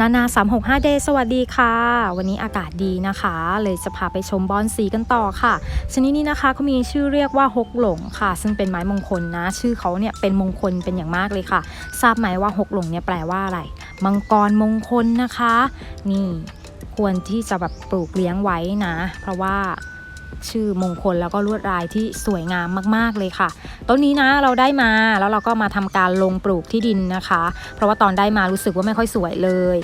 นานา 365 เดย์สวัสดีค่ะ วันนี้อากาศดีนะคะ เลยจะพาไปชมบอนสีกันต่อค่ะ ชนิดนี้นะคะเขามีชื่อเรียกว่าฮกหลงค่ะ ซึ่งเป็นไม้มงคลนะ ชื่อเขาเนี่ยเป็นมงคลเป็นอย่างมากเลยค่ะ ทราบไหมว่าฮกหลงเนี่ยแปลว่าอะไร มังกรมงคลนะคะ นี่ควรที่จะแบบปลูกเลี้ยงไว้นะ เพราะว่า ชื่อมงคลแล้วก็ลวดลายที่สวยงามมาก ๆ เลยค่ะ ต้นนี้นะเราได้มาแล้วเราก็มาทำการลงปลูกที่ดินนะคะ เพราะว่าตอนได้มารู้สึกว่าไม่ค่อยสวยเลย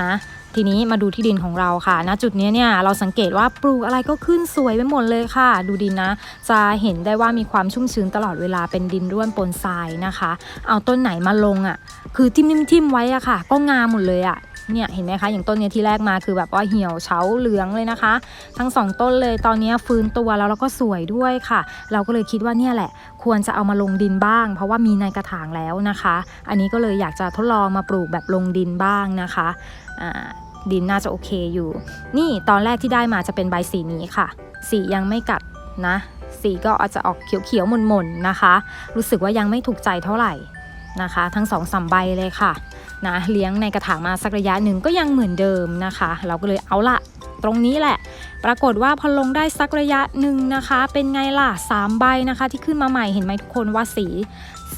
นะทีนี้มาดูที่ดินของเราค่ะ ณ จุดนี้เนี่ยเราสังเกตว่าปลูกอะไรก็ขึ้นสวยไปหมดเลยค่ะ ดูดินนะ จะเห็นได้ว่ามีความชุ่มชื้นตลอดเวลาเป็นดินร่วนปนทรายนะคะ เอาต้นไหนมาลงอะ่ะ คือทิมทิมไว้อะค่ะ ก็งามหมดเลยอะ่ะ เนี่ยเห็นไหมคะอย่างต้นเนี้ยที่แรกมาคือแบบว่าเหี่ยวเฉาเหลืองเลยนะคะ ทั้งสองต้นเลยตอนนี้ฟื้นตัวแล้วแล้วก็สวยด้วยค่ะ เราก็เลยคิดว่าเนี่ยแหละ ควรจะเอามาลงดินบ้าง เพราะว่ามีในกระถางแล้วนะคะ อันนี้ก็เลยอยากจะทดลองมาปลูกแบบลงดินบ้างนะคะดินน่าจะโอเคอยู่ นี่ตอนแรกที่ได้มาจะเป็นใบสีนี้ค่ะ สียังไม่กัดนะ สีก็อาจจะออกเขียวๆหม่นๆนะคะ รู้สึกว่ายังไม่ถูกใจเท่าไหร่นะคะ ทั้งสองสามใบเลยค่ะ นะเลี้ยงในกระถางมาสักระยะหนึ่งก็ยังเหมือนเดิมนะคะ เราก็เลยเอาละตรงนี้แหละ ปรากฏว่าพอลงได้สักระยะหนึ่งนะคะ เป็นไงล่ะสามใบนะคะ ที่ขึ้นมาใหม่เห็นไหมทุกคนว่าสี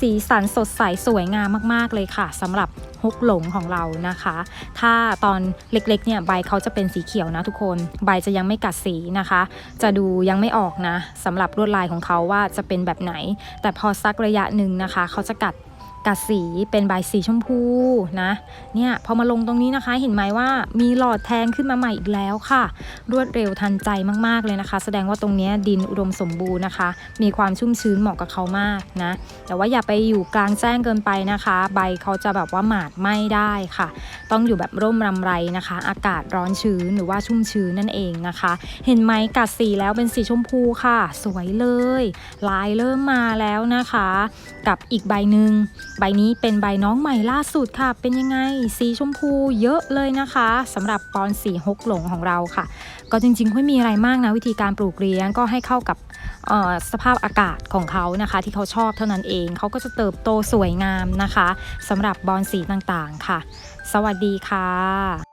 สีสันสดใสสวยงามมากๆเลยค่ะสำหรับฮกหลงของเรานะคะ ถ้าตอนเล็กๆเนี่ยใบเขาจะเป็นสีเขียวนะทุกคน ใบจะยังไม่กัดสีนะคะ จะดูยังไม่ออกนะสำหรับลวดลายของเขาว่าจะเป็นแบบไหน แต่พอสักระยะหนึ่งนะคะ เขาจะกัด กัดสีเป็นใบสีชมพูนะ เนี่ยพอมาลงตรงนี้นะคะ เห็นไหมว่ามีหลอดแทงขึ้นมาใหม่อีกแล้วค่ะ รวดเร็วทันใจมากๆเลยนะคะ แสดงว่าตรงนี้ดินอุดมสมบูรณ์นะคะ มีความชุ่มชื้นเหมาะกับเขามากนะ แต่ว่าอย่าไปอยู่กลางแจ้งเกินไปนะคะ ใบเขาจะแบบว่าหมาดไหม้ได้ค่ะ ต้องอยู่แบบร่มรำไรนะคะ อากาศร้อนชื้นหรือว่าชุ่มชื้นนั่นเองนะคะ เห็นไหมกัดสีแล้วเป็นสีชมพูค่ะ สวยเลย ลายเริ่มมาแล้วนะคะ กับอีกใบหนึ่ง ใบนี้เป็นใบน้องใหม่ล่าสุดค่ะ เป็นยังไง สีชมพูเยอะเลยนะคะสำหรับปอนสีหกหลงของเราค่ะ ก็จริงๆไม่มีอะไรมากนะ วิธีการปลูกเลี้ยงก็ให้เข้ากับสภาพอากาศของเขานะคะ ที่เขาชอบเท่านั้นเองเขาก็จะเติบโตสวยงามนะคะสำหรับบอนสีต่างๆค่ะ สวัสดีค่ะ